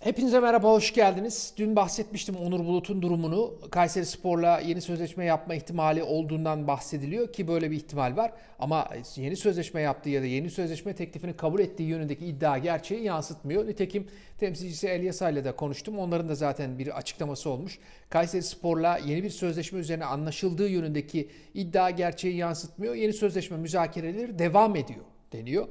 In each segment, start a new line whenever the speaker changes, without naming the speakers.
Hepinize merhaba, hoş geldiniz. Dün bahsetmiştim Onur Bulut'un durumunu. Kayseri Spor'la yeni sözleşme yapma ihtimali olduğundan bahsediliyor ki böyle bir ihtimal var. Ama yeni sözleşme yaptığı ya da yeni sözleşme teklifini kabul ettiği yönündeki iddia gerçeği yansıtmıyor. Nitekim temsilcisi Elyasa ile de konuştum. Onların da zaten bir açıklaması olmuş. Kayseri Spor'la yeni bir sözleşme üzerine anlaşıldığı yönündeki iddia gerçeği yansıtmıyor. Yeni sözleşme müzakereleri devam ediyor deniyor.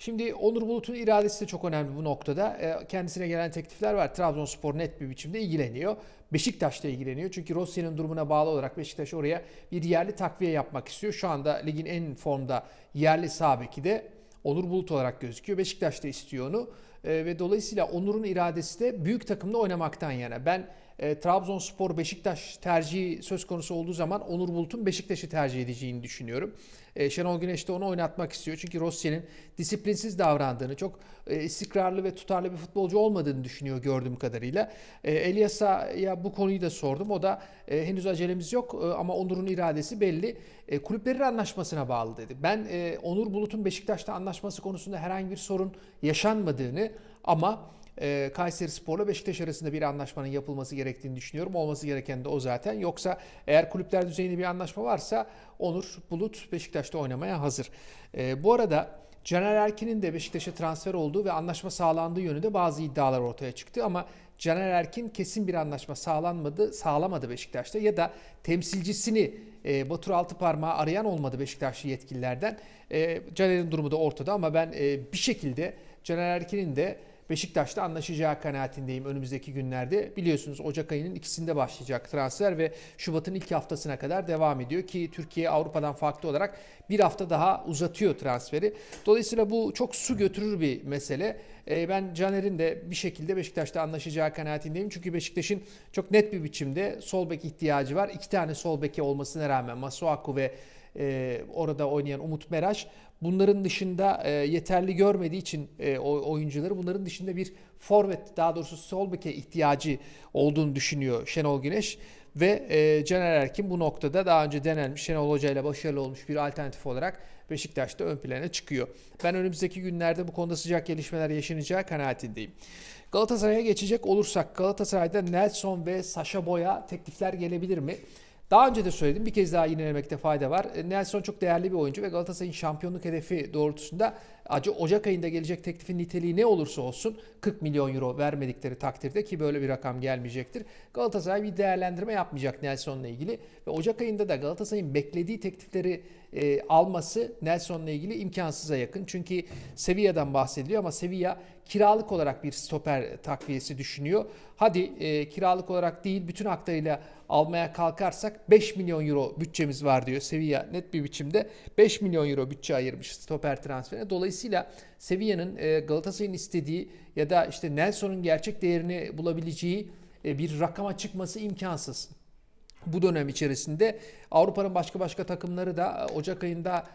Şimdi Onur Bulut'un iradesi de çok önemli bu noktada. E, Kendisine gelen teklifler var. Trabzonspor net bir biçimde ilgileniyor. Beşiktaş da ilgileniyor. Çünkü Rossi'nin durumuna bağlı olarak Beşiktaş oraya bir yerli takviye yapmak istiyor. Şu anda ligin en formda yerli sağ de Onur Bulut olarak gözüküyor. Beşiktaş da istiyor onu. E, ve dolayısıyla Onur'un iradesi de büyük takımda oynamaktan yana. Ben e, Trabzonspor Beşiktaş tercihi söz konusu olduğu zaman Onur Bulut'un Beşiktaş'ı tercih edeceğini düşünüyorum. E, Şenol Güneş de onu oynatmak istiyor. Çünkü Rossi'nin disiplinsiz davrandığını, çok e, istikrarlı ve tutarlı bir futbolcu olmadığını düşünüyor gördüğüm kadarıyla. E, Elias'a bu konuyu da sordum. O da e, henüz acelemiz yok e, ama Onur'un iradesi belli. E, kulüplerin anlaşmasına bağlı dedi. Ben e, Onur Bulut'un Beşiktaş'ta anlaşması konusunda herhangi bir sorun yaşanmadığını ama e, Kayseri Spor'la Beşiktaş arasında bir anlaşmanın yapılması gerektiğini düşünüyorum. Olması gereken de o zaten. Yoksa eğer kulüpler düzeyinde bir anlaşma varsa Onur Bulut Beşiktaş'ta oynamaya hazır. E, bu arada Caner Erkin'in de Beşiktaş'a transfer olduğu ve anlaşma sağlandığı yönünde bazı iddialar ortaya çıktı ama Caner Erkin kesin bir anlaşma sağlanmadı, sağlamadı Beşiktaş'ta ya da temsilcisini e, Batur Altıparmağı arayan olmadı Beşiktaşlı yetkililerden. E, Caner'in durumu da ortada ama ben e, bir şekilde Caner Erkin'in de Beşiktaş'ta anlaşacağı kanaatindeyim önümüzdeki günlerde. Biliyorsunuz Ocak ayının ikisinde başlayacak transfer ve Şubat'ın ilk haftasına kadar devam ediyor ki Türkiye Avrupa'dan farklı olarak bir hafta daha uzatıyor transferi. Dolayısıyla bu çok su götürür bir mesele. Ee, ben Caner'in de bir şekilde Beşiktaş'ta anlaşacağı kanaatindeyim. Çünkü Beşiktaş'ın çok net bir biçimde sol bek ihtiyacı var. İki tane sol beki olmasına rağmen Masuaku ve e, orada oynayan Umut Meraş bunların dışında e, yeterli görmediği için e, oyuncuları bunların dışında bir forvet daha doğrusu sol beke ihtiyacı olduğunu düşünüyor Şenol Güneş ve e, Caner Erkin bu noktada daha önce denenmiş Şenol Hoca ile başarılı olmuş bir alternatif olarak Beşiktaş'ta ön plana çıkıyor. Ben önümüzdeki günlerde bu konuda sıcak gelişmeler yaşanacağı kanaatindeyim. Galatasaray'a geçecek olursak Galatasaray'da Nelson ve Sasha Boya teklifler gelebilir mi? Daha önce de söyledim bir kez daha yinelemekte fayda var. E, Nelson çok değerli bir oyuncu ve Galatasaray'ın şampiyonluk hedefi doğrultusunda acı Ocak ayında gelecek teklifin niteliği ne olursa olsun 40 milyon euro vermedikleri takdirde ki böyle bir rakam gelmeyecektir. Galatasaray bir değerlendirme yapmayacak Nelson'la ilgili ve Ocak ayında da Galatasaray'ın beklediği teklifleri e, alması Nelson'la ilgili imkansıza yakın. Çünkü Sevilla'dan bahsediliyor ama Sevilla kiralık olarak bir stoper takviyesi düşünüyor. Hadi e, kiralık olarak değil bütün haklarıyla almaya kalkarsak 5 milyon euro bütçemiz var diyor Sevilla net bir biçimde 5 milyon euro bütçe ayırmış stoper transferine. Dolayısıyla Sevilla'nın e, Galatasaray'ın istediği ya da işte Nelson'un gerçek değerini bulabileceği e, bir rakama çıkması imkansız. Bu dönem içerisinde Avrupa'nın başka başka takımları da e, Ocak ayında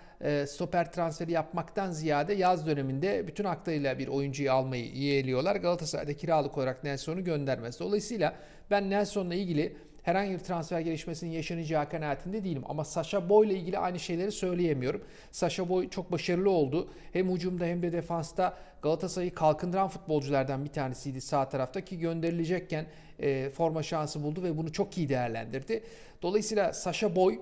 stoper transferi yapmaktan ziyade yaz döneminde bütün haklarıyla bir oyuncuyu almayı yeğliyorlar. Galatasaray'da kiralık olarak Nelson'u göndermez. Dolayısıyla ben Nelson'la ilgili herhangi bir transfer gelişmesinin yaşanacağı kanaatinde değilim. Ama Sasha Boy ile ilgili aynı şeyleri söyleyemiyorum. Sasha Boy çok başarılı oldu. Hem hücumda hem de defansta Galatasaray'ı kalkındıran futbolculardan bir tanesiydi sağ tarafta ki gönderilecekken e, forma şansı buldu ve bunu çok iyi değerlendirdi. Dolayısıyla Sasha Boy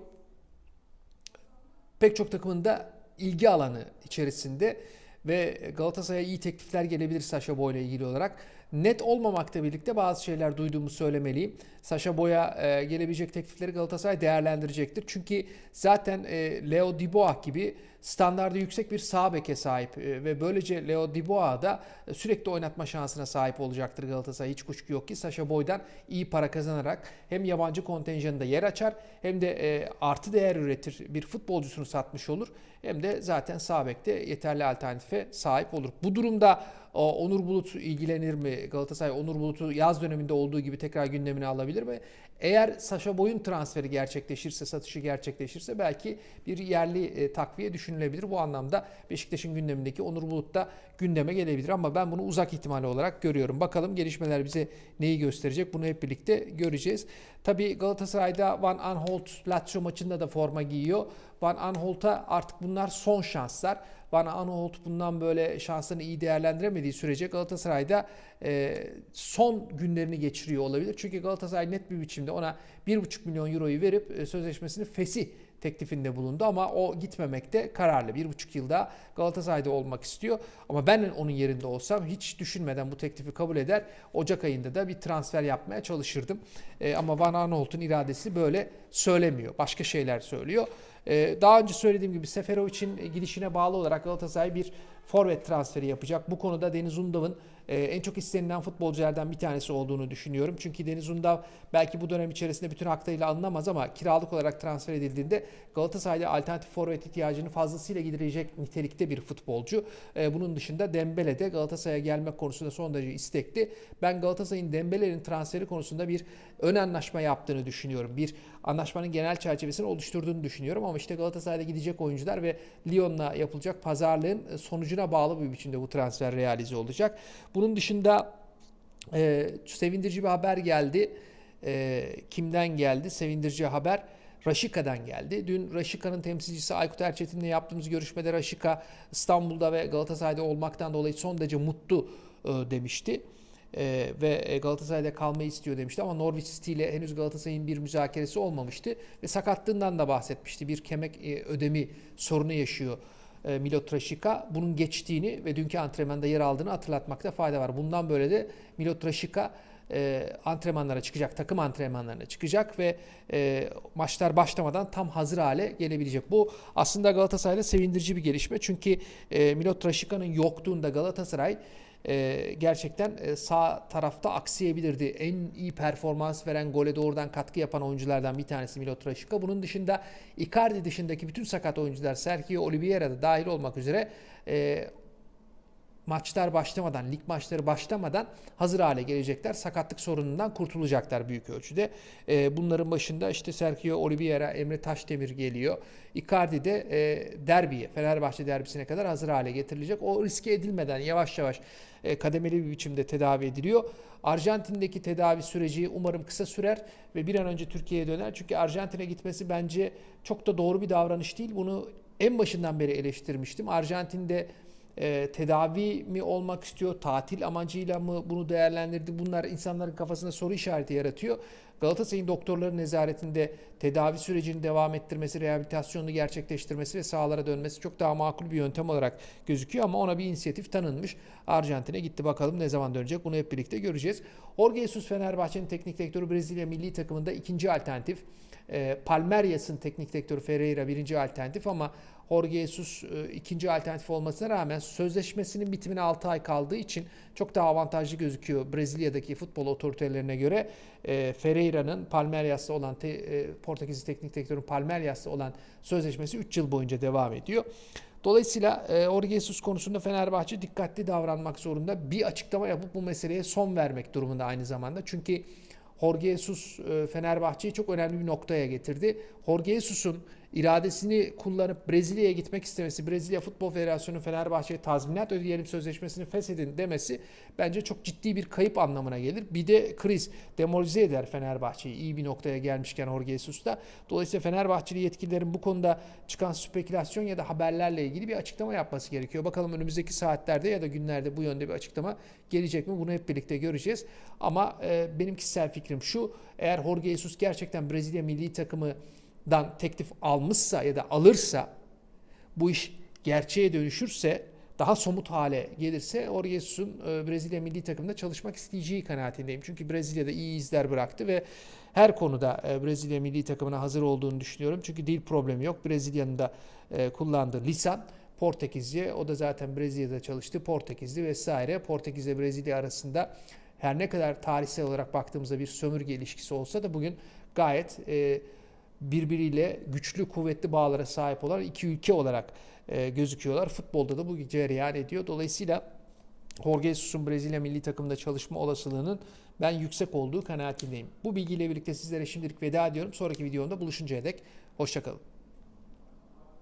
pek çok takımında ilgi alanı içerisinde ve Galatasaray'a iyi teklifler gelebilir Sasha Boy ile ilgili olarak. Net olmamakla birlikte bazı şeyler duyduğumu söylemeliyim. Sasha Boy'a e, gelebilecek teklifleri Galatasaray değerlendirecektir. Çünkü zaten e, Leo Dubois gibi standardı yüksek bir sağ beke sahip e, ve böylece Leo Dubois da sürekli oynatma şansına sahip olacaktır Galatasaray. Hiç kuşku yok ki Sasha Boy'dan iyi para kazanarak hem yabancı kontenjanında yer açar hem de e, artı değer üretir bir futbolcusunu satmış olur. Hem de zaten sağ bekte yeterli alternatife sahip olur. Bu durumda Onur Bulut ilgilenir mi? Galatasaray Onur Bulut'u yaz döneminde olduğu gibi tekrar gündemine alabilir mi? Eğer Saşa Boy'un transferi gerçekleşirse, satışı gerçekleşirse belki bir yerli e, takviye düşünülebilir. Bu anlamda Beşiktaş'ın gündemindeki Onur Bulut da gündeme gelebilir ama ben bunu uzak ihtimali olarak görüyorum. Bakalım gelişmeler bize neyi gösterecek bunu hep birlikte göreceğiz. Tabii Galatasaray'da Van Aanholt Lazio maçında da forma giyiyor. Van Aanholt'a artık bunlar son şanslar. Van Aanholt bundan böyle şanslarını iyi değerlendiremediği sürece Galatasaray'da e, son günlerini geçiriyor olabilir. Çünkü Galatasaray net bir biçimde ona 1,5 milyon euroyu verip e, sözleşmesini fesih teklifinde bulundu ama o gitmemekte kararlı. Bir buçuk yılda Galatasaray'da olmak istiyor. Ama ben onun yerinde olsam hiç düşünmeden bu teklifi kabul eder. Ocak ayında da bir transfer yapmaya çalışırdım. E, ama Van Aanholt'un iradesi böyle söylemiyor. Başka şeyler söylüyor. E, daha önce söylediğim gibi Seferovic'in gidişine bağlı olarak Galatasaray bir forvet transferi yapacak. Bu konuda Deniz Undav'ın e, en çok istenilen futbolculardan bir tanesi olduğunu düşünüyorum. Çünkü Deniz Undav belki bu dönem içerisinde bütün haklarıyla alınamaz ama kiralık olarak transfer edildiğinde Galatasaray'da alternatif forvet ihtiyacını fazlasıyla giderecek nitelikte bir futbolcu. E, bunun dışında Dembele de Galatasaray'a gelmek konusunda son derece istekli. Ben Galatasaray'ın Dembele'nin transferi konusunda bir ön anlaşma yaptığını düşünüyorum. Bir anlaşmanın genel çerçevesini oluşturduğunu düşünüyorum ama işte Galatasaray'da gidecek oyuncular ve Lyon'la yapılacak pazarlığın sonucuna bağlı bir biçimde bu transfer realize olacak. Bunun dışında e, sevindirici bir haber geldi. E, kimden geldi? Sevindirici haber Raşika'dan geldi. Dün Raşika'nın temsilcisi Aykut Erçetin'le yaptığımız görüşmede Raşika İstanbul'da ve Galatasaray'da olmaktan dolayı son derece mutlu e, demişti. E, ve Galatasaray'da kalmayı istiyor demişti ama Norwich City ile henüz Galatasaray'ın bir müzakeresi olmamıştı ve sakatlığından da bahsetmişti. Bir kemek e, ödemi sorunu yaşıyor e, Milot Raşika bunun geçtiğini ve dünkü antrenmanda yer aldığını hatırlatmakta fayda var. Bundan böyle de Milot Raşika e, antrenmanlara çıkacak, takım antrenmanlarına çıkacak ve e, maçlar başlamadan tam hazır hale gelebilecek. Bu aslında Galatasaray'da sevindirici bir gelişme. Çünkü e, Milot Raşika'nın yokluğunda Galatasaray e, gerçekten e, sağ tarafta aksayabilirdi. En iyi performans veren gole doğrudan katkı yapan oyunculardan bir tanesi Milot Raşika. Bunun dışında Icardi dışındaki bütün sakat oyuncular Sergio Oliveira da dahil olmak üzere e, maçlar başlamadan, lig maçları başlamadan hazır hale gelecekler. Sakatlık sorunundan kurtulacaklar büyük ölçüde. E, bunların başında işte Sergio Oliveira, Emre Taşdemir geliyor. Icardi de e, derbiye, Fenerbahçe derbisine kadar hazır hale getirilecek. O riske edilmeden yavaş yavaş e, kademeli bir biçimde tedavi ediliyor. Arjantin'deki tedavi süreci umarım kısa sürer ve bir an önce Türkiye'ye döner. Çünkü Arjantin'e gitmesi bence çok da doğru bir davranış değil. Bunu en başından beri eleştirmiştim. Arjantin'de e, tedavi mi olmak istiyor, tatil amacıyla mı bunu değerlendirdi? Bunlar insanların kafasında soru işareti yaratıyor. Galatasaray'ın doktorların nezaretinde tedavi sürecini devam ettirmesi, rehabilitasyonunu gerçekleştirmesi ve sahalara dönmesi çok daha makul bir yöntem olarak gözüküyor ama ona bir inisiyatif tanınmış. Arjantin'e gitti bakalım ne zaman dönecek bunu hep birlikte göreceğiz. Jorge Jesus Fenerbahçe'nin teknik direktörü Brezilya milli takımında ikinci alternatif. E, Palmeiras'ın teknik direktörü Ferreira birinci alternatif ama Jorge Jesus e, ikinci alternatif olmasına rağmen sözleşmesinin bitimine 6 ay kaldığı için çok daha avantajlı gözüküyor Brezilya'daki futbol otoritelerine göre. E, Ferreira'nın Palmeiras'la olan te, e, Portekizli teknik direktörün Palmeiras'la olan sözleşmesi 3 yıl boyunca devam ediyor. Dolayısıyla e, Jorge Jesus konusunda Fenerbahçe dikkatli davranmak zorunda. Bir açıklama yapıp bu meseleye son vermek durumunda aynı zamanda. Çünkü Jorge Jesus e, Fenerbahçe'yi çok önemli bir noktaya getirdi. Jorge Jesus'un iradesini kullanıp Brezilya'ya gitmek istemesi, Brezilya Futbol Federasyonu Fenerbahçe'ye tazminat ödeyelim sözleşmesini feshedin demesi bence çok ciddi bir kayıp anlamına gelir. Bir de kriz demoralize eder Fenerbahçe'yi iyi bir noktaya gelmişken Jorge Jesus'ta. Dolayısıyla Fenerbahçeli yetkililerin bu konuda çıkan spekülasyon ya da haberlerle ilgili bir açıklama yapması gerekiyor. Bakalım önümüzdeki saatlerde ya da günlerde bu yönde bir açıklama gelecek mi? Bunu hep birlikte göreceğiz. Ama e, benim kişisel fikrim şu. Eğer Jorge Jesus gerçekten Brezilya milli takımı dan teklif almışsa ya da alırsa bu iş gerçeğe dönüşürse daha somut hale gelirse Jorge Jesus'un e, Brezilya milli takımında çalışmak isteyeceği kanaatindeyim. Çünkü Brezilya'da iyi izler bıraktı ve her konuda e, Brezilya milli takımına hazır olduğunu düşünüyorum. Çünkü dil problemi yok. Brezilya'nın da e, kullandığı lisan Portekizce. O da zaten Brezilya'da çalıştı. Portekizli vesaire. Portekiz ile Brezilya arasında her ne kadar tarihsel olarak baktığımızda bir sömürge ilişkisi olsa da bugün gayet birbiriyle güçlü kuvvetli bağlara sahip olan iki ülke olarak e, gözüküyorlar. Futbolda da bu cereyan ediyor. Dolayısıyla Jorge Jesus'un Brezilya milli takımında çalışma olasılığının ben yüksek olduğu kanaatindeyim. Bu bilgiyle birlikte sizlere şimdilik veda ediyorum. Sonraki videomda buluşuncaya dek hoşçakalın.